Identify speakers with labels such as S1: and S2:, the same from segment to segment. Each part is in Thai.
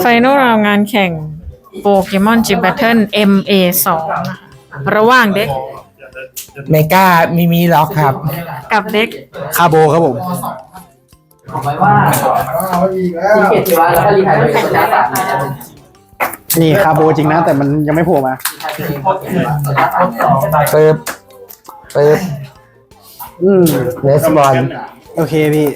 S1: ไฟนอลราวงานแข่งโปเกมอนจิ b แบทเทิล MA 2ระหว่างเด็ก
S2: เมกามิมิล็อกครับ
S1: กับเด็ก
S3: คาโบครับผมนี่คาโบจริงนะ แต่มันยังไม่โผล่มา
S2: ปึ๊บปึ๊บ
S3: อืม
S2: เนสบอล
S3: โอเคพี่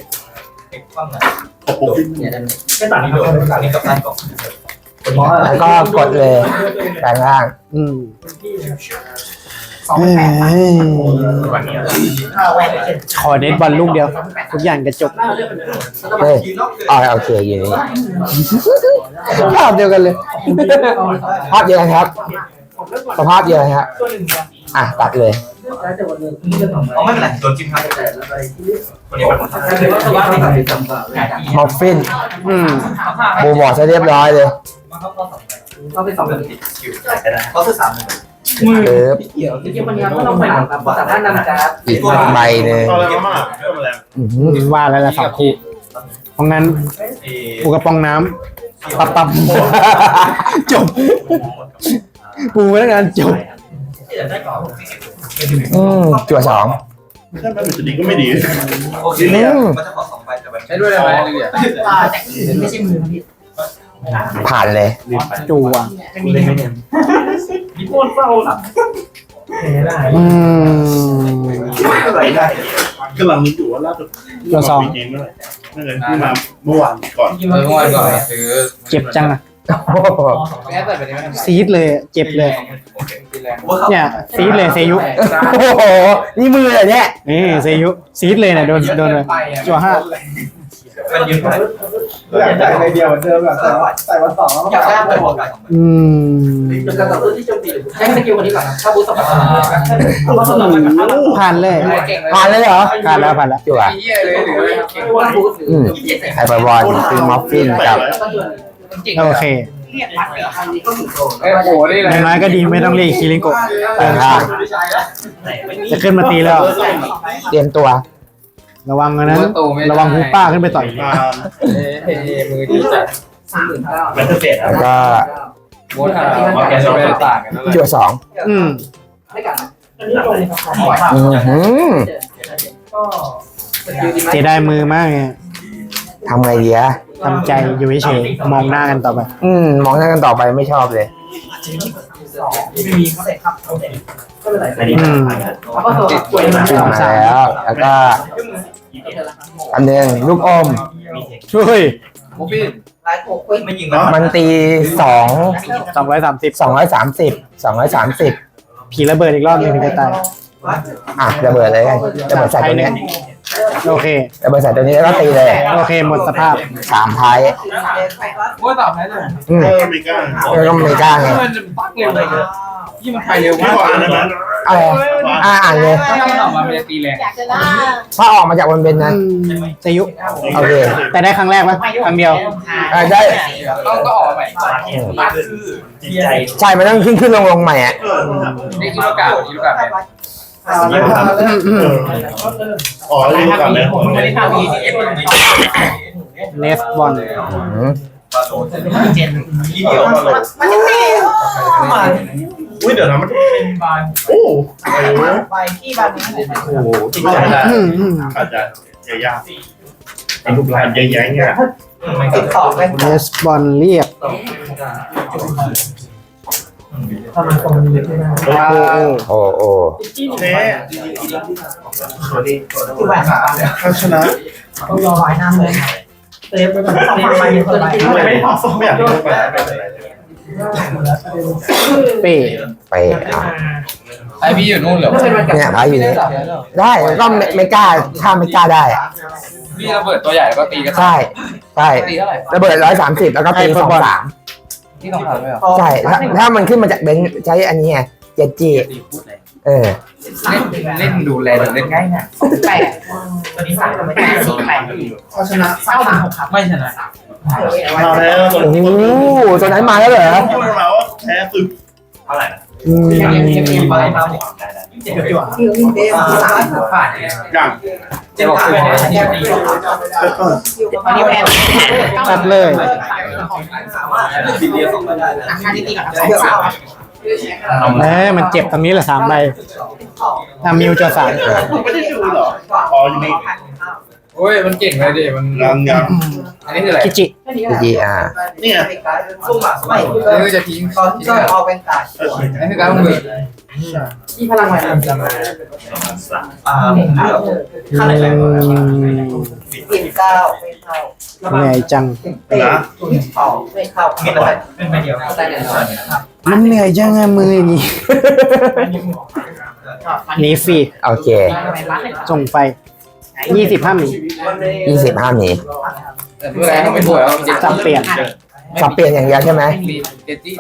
S2: แล้วก็กดเลยแปลงร่าง
S3: อืมเอ้ขอเน็ตบอลลูกเดียว ทุกอย่างกระจบ
S2: เฮ้ยอ๋อโอเคอยู่นี่ภาพเดียวกันเลย ภาพเดียวกันครับ สภาพเดียวกันครับ อะตัดเลย
S4: อ๋อไม่เป็นไรโดนจิ้มครับคนนี้มัน
S2: มอฟฟิน
S3: อืม
S2: บูบอร์ดซะเรียบร้อยเลย
S4: เขาเป็นสองเป็นคิวเขาคือสาม
S2: ปึ๊บ
S5: จริงๆวันนี้ก็ต้องไปแบบสามารถนำการ
S2: อีกใบหนึ่ง
S6: เอาอะไรมาเริ่มอะไร
S2: อื้อหือ
S3: ว่าแล้วละสองคู่เพราะงั้นปูกระป๋องน้ำปับปับจบปูพนักงานจบ
S2: อืมจั่วสอง
S6: ถ้ามันเป็นจุดนี้ก็ไม่ดี
S4: โอเคเนี่ยก็จะขอสองใบแต่ใบ
S5: ใช้ด้วยอะไรเนี่ยไม่ใช่มือพี่
S2: ผ่านเลย
S3: จั่ว
S5: ไม่มีไม่เนี่ย
S3: อืม
S4: อะไรได้
S6: กำลังนึกอยู่ว่าล่าสุด
S3: จั่วสอง
S6: ปีเองเมื่อไหร่นั่นเลยที่มาเมื่อวานก่อน
S5: เมื่อวานก่อนซื้อ
S3: เจ็บจังอะ
S2: โอ้โห
S5: แค่เปิดไปได้ไหม
S3: ซีดเลยเจ็บเลย เนี่ยซีดเลยเซยุ
S2: โอ้โห นี่มือเหรอเนี่ย
S3: นี่เซยุซีดเลยนะโดนโดนเลยจั่วห้า
S4: มันยืนไป
S7: อยากได้ในเดียวเหมือนเดิมแบบใส่วันสองแล้ว
S4: อยากได้ไปบอกกัน
S3: อืม
S5: เป็นการต่อสู้ที่โจมตีใช้สกิลคนนี้ก่อนถ้าบูสต์สองบูสต์สอง
S3: ผ่านเลย
S5: เก่งเลย
S2: ผ่านเลยเหรอ
S3: ผ่านแล้วผ่านแล้ว
S2: จั่ว
S5: เยี่ยเลยหรือเก่งว่าบูสต์หรือ
S2: อืมไฮเปอร์บอลคือมอฟฟินกับ
S5: จริง
S3: โอเค
S5: เรียกมัดเลยอันนี้ก็ถูกโดนโอ้โหนี่
S3: อ
S5: แหละ
S3: ย่างน้อยก็ดีไม่ต้องเรียกคิริโกะ
S2: แปลงร่าง
S3: จะขึ้นมาตีแล้ว
S2: เตรียมตัว
S3: ระวังนะนั้นระวังฮูป้าขึ้นไปต่อย
S6: มา
S5: เฮ้มือดีจัดสามหมื่นเก้า
S4: มันเสร็จแล้ว
S2: แล้วก็
S5: โบสอะมาแกจะไม่ได้ต่างกัน
S2: จั่วสอง
S3: อืม
S5: ไม่กัน
S2: อือหือ
S3: เสียดายมือมากไง
S2: ทำไงดีอะ
S3: ทำใจอยู่เฉยๆมองหน้ากันต่อไป
S2: อืมมองหน้ากันต่อไปไม่ชอบเลย
S5: ไม่มีเขาเสร็จครับเขาเสร็จก็เป็นไร
S3: อืม
S5: เขาก็ตัวป่วยมา
S2: ขึ้นมาแล้ว แล้วก็ อันหนึ่งลูกอม
S3: ช่วย
S5: มูฟี่ไลฟ์โค้ก
S4: ไม่ยิงนะ
S2: มันตีสอง
S3: สองร้อยสามสิบ
S2: สองร้อยสามสิบสองร้อยสามสิบ
S3: ผีระเบิดอีกรอบหนึงถึงจะตาย
S2: อะระเบิดเลยกันระเบิดใส่ตัวเนี้ย
S3: โอเค
S2: ระเบิดใส่ตัวนี้แล้วก็ตีเลย
S3: โอเคหมดสภาพ
S2: สามท้าย
S5: โอ้ยตอบให้เลย
S2: อืม
S6: เออไม่กล้า
S2: แล้วก็ไม่กล้าไง
S5: มันจะปักเร็วเลยยี่มันไปเร็ว
S6: ไม่
S5: มาก
S6: พออ่านได้ไหม
S2: อะไรอะอ่านเลย
S5: ถ้ามันออกมามันจะตีแรง
S2: ถ้าออกมาจากบนเบนนะ
S3: เซยุ
S2: โอเค
S3: แต่ได้ครั้งแรกปะครั้งเดียว
S2: อะได้
S5: ต้องก็ออกมาใหม่
S4: มาคือจิตใจ
S2: ใช่มันต้องขึ้นขึ้นลงลงใหม่อะ
S6: เออ
S5: นี่คือลูกกาบนี่ลูกกาบ
S2: อืม
S6: อ๋อรู้กันเลย
S5: ไม่ได้ทำนี้ที่เอฟมัน
S3: เนสบอล
S2: อืม
S5: เจน
S4: ทีเดียวมาเลย
S5: มันจะเตะ
S6: อุ้ยเดี๋ยวนะมันโอ้โห
S5: ไปที่บ้านนี้
S6: โอ้โหจริงจังนะ
S3: อืมอืม
S6: อาจจะยากเป็นรูปลายแย้งๆเนี่ย
S5: ติดต่อไป
S3: เนสบอลเรียบ
S5: ทำมันตรงนี้เลยไม่ได้
S2: โอ้โอ้
S6: แพ้
S5: คือแบบ
S6: ถ้าชนะ
S5: ต้องรอไว้น้ำเลยเซฟไปแบบสองพันใบยังตัวนี้
S6: ไม่พอไม่อยากไปเป็นไร
S3: เป้
S2: ไปอะ
S5: ไอพี่อยู่นู่นเหรอ
S2: เนี่ยพายอยู่นี่ได้ก็ไม่ไม่กล้าถ้าไม่กล้าได้อะ
S5: พี่ระเบิดตัวใหญ่แล้วก็ตีกัน
S2: ใช่ใช่
S5: ตีเท่าไหร่
S2: ระเบิดร้อยสามสิบแล้วก็ตีสองสาม
S5: ที่ต้องทำไหมอะ
S2: ใช่ถ้าถ้ามันขึ้นมาจากเบนซ์ใช้อันนี้ไงเจ็ดจีเออ
S5: เล่นเล่นดูแลเล่นง่ายนะแปดตัวนี้สามไม่ได้สี่แปด
S6: ถ้าชนะ
S5: เก้าสามหกครับไม่ชนะ
S6: มาแล้ว
S2: โอ้โหตัวนั้นมาแล้วเหรอ
S6: พูดมาว่าแพ้ซึม
S4: เท่าไหร่นะ
S2: อืม
S5: ยังยังยังไปมาหมด
S4: ได้ได้
S5: เจ็บอยู่อะผ่าน
S6: อย่าง
S5: เจะบอกคืออันนี้แพน
S3: ตัดเลย
S4: สามารถทีเดียวสองใบได้นะ
S5: ค่าที่ตีกับสองสาม
S3: แหมมันเจ็บตรงนี้แหละสามใบทำมิวจอสาม
S6: ไม่ได้ดูหรอ อ๋ออยู่นี่
S5: โอ้ยมันเก่งเลยดิมัน
S6: ยังยัง
S5: อันนี้คืออะไร
S3: กิจิ
S2: พี่จีอ่า
S6: นี่ไง
S4: ซุ่มอะไม่
S5: อันนี้จะทิ้ง
S4: ตอนที่เราเอาเป็นกาด
S5: อันนี้คือการลงมือ
S4: ที่พลังงานอ่าค่าไหนสิบเก้าไม่เข้า
S3: เหนื่อยจัง
S4: เตะเข้าไม่เข้ามีอะไรเป็นไปเดียวได้เลย
S3: มันเหนื่อยจังอะมืออย่างนี้หนีฟรี
S2: โอเค
S3: ส่งไฟ ยี่สิบห้าหมี
S2: ยี่สิบห้าหนี
S5: แต่เมื่อไรต้องไปบวชเอาจริง
S3: สับเปลี่ยน
S2: สับเปลี่ยนอย่างเดียวใช่ไหม
S5: เจจี้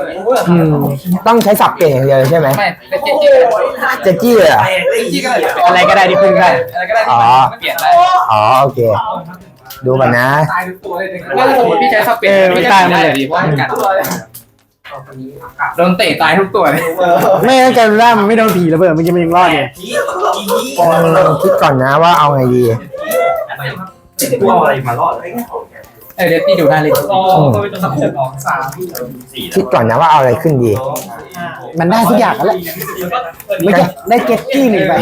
S3: อืม
S2: ต้องใช้สับเปลี่ยนอย่างเดียวใช่ไหม
S5: ไม่แต่เจจี้
S2: เจะจี้เลยเหรอ
S5: เจจี้ก็ได้
S3: อะไรก็ได้ที่พึ่งได้
S5: อะไรก็ได้ที่เปลี่ยนได้
S2: อ๋อโอเคดูก่อนนะ
S5: ตายทุกตัวเลยว่าสมมติพี่ใช้สับเปลี่ยนไม่ตายมันเลยดีเพราะ มันกัดโดนเตะตายทุกตัวเลย
S3: ไม่งั้นการล่ามันไม่โดนผีระเบิดมันจะมันยังรอดเนี่ย
S2: เออคิดก่อนนะว่าเอาไงดี
S4: เอาอะไรมารอด
S5: เออเดี๋ยวพี่ดูหน้าเลย
S2: คิดก่อนนะว่าเอาอะไรขึ้นดี
S3: มันได้ทุกอย่างแล้วแหละไม่จะได้เจ็ตจี้หนึ่งใบ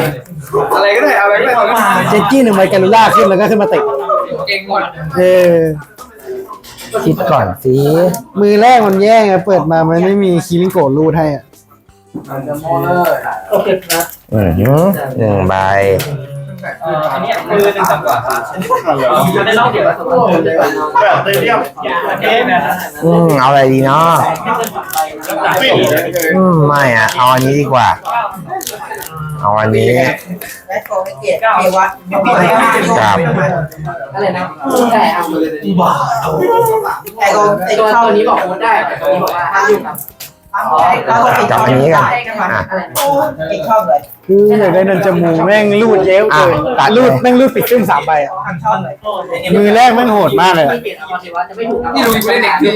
S5: อะไรก็ได้อะไรก็ได้มา
S3: เจ็ตจี้หนึ่งใบการล่าขึ้นแล้วก็ขึ้นมาเตะ
S5: เก่งหมด
S3: เออ
S2: คิดก่อนสิ
S3: มือแรกมันแย่งอะเปิดมามันไม่มีคีริงโกรูดให้อะ
S4: โอเคครับ
S2: อือหือหนึ่งใบ
S4: อันนี้คือหนึ่งต่ำกว่าจะได้รอบเดียวแล้ว
S6: แบบเตเรียม
S2: อืมเอาอะไรดีเนาะ
S6: ฟิ
S2: อืมไม่อะเอาอันนี้ดีกว่า เอาอันนี้
S4: และโกไม่เกียรติเอวะ
S2: ครับ
S5: อะไรนะได้เอา
S4: บ้าไอ้โกไอ้
S5: ตัว
S4: เข้า
S5: ตัวนี้บอกโค้ดได้แต่ตัวนี้บอกว่าห้ามอยุ่กับ
S2: จับอันนี้กันอะ
S4: ไอ้ชอบเลย
S3: คืออยากได้นันจมูกแม่งรูดเย้วเกิน
S2: อะเลย
S3: รูดแม่งรูดปิดครึ่งสามใบอะมือแรกแม่งโหดมากเลย
S5: นี่ดูไม่ได้เด็กที่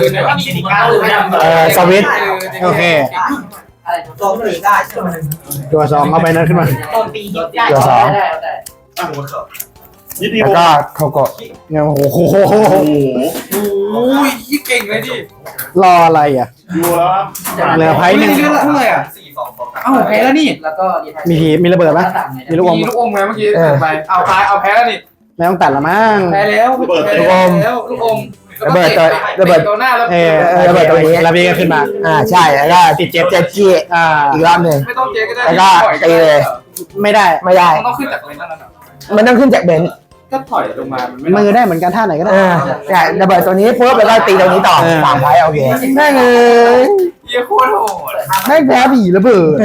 S5: ดูเนี่ยว่ามารือไม่
S2: เออสวิต
S3: โอเค
S4: โจมตีได้ใช่ไหม
S3: ตัวสองเอาไปนั้นขึ้นมา
S2: ตัวสอง
S6: ยินดี
S2: แล้วก็โทโกะ
S3: เนี่ยโอ้โห
S5: โอ้ยยี่เก่งเลยดิ
S3: รออะไรอะ
S6: ดูแล้วครับ
S3: เหลือไพ่หนึ่ง
S5: เท่าไหร่อะ
S4: สี่สองสอง
S5: เอ้าแพ้แล้วนี่
S8: แล้วก็
S3: มีผีมีระเบิดปะมีลูกอม
S5: มีลูกอมไงเมื่อกี้ไปเอาตายเอาแพ้แล้วนี่
S3: ไม่ต้องตัดละมั้ง
S5: แพ้แล้วแล้วลูกอม ตัวหน้าแล้ว
S3: เออเออระเบิดตรงนี้แล้วพี่ก็ขึ้นมา
S2: อ่าใช่แล้วก็ติดเจ็บเจ็บจี้
S3: อ่า
S2: อีกรอบหนึ่ง
S5: ไม่ต้องเจ๊ก็ได้
S3: ไม่ได้
S2: ไม่ได้
S5: มันต้องขึ้นจากอะไรนั่นน่ะ
S2: มันต้องขึ้นจากเบนซ์
S5: ก็ถอยลงมามันไม่
S3: มือได้เหมือนกันท่าไหนก็ได้
S2: อ่าแต่ระเบิดตัวนี้ปุ๊บแล้วก็ตีตรงนี้ต่อ
S3: เออ
S2: สามไพ่โอเค
S3: แม่งเอ้ย
S5: เยี่ยโคตรโหด
S3: แม่งแพ้ผีระเบิด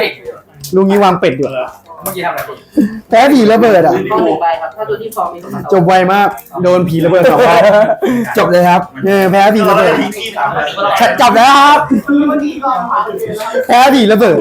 S5: เด็ก
S3: ลุ งนี้วางเป็ดอยู่
S5: เมื่อกี้ทำอะไร
S3: แพ้ผีระเบิดอะ
S8: ต้องหนึ่งใบครับ ถ้าตัวที่สองมีสมบัติ
S3: จบไวมาก โดนผีระเบิดสองรอบ
S2: จบเลยครับ
S3: เออแพ้ผี
S6: เรา
S3: ระเบิ
S6: ได้
S3: ด
S6: ทิ้งที่สามเลย
S2: จบแล้วครับ
S3: แพ้ผีระเบิด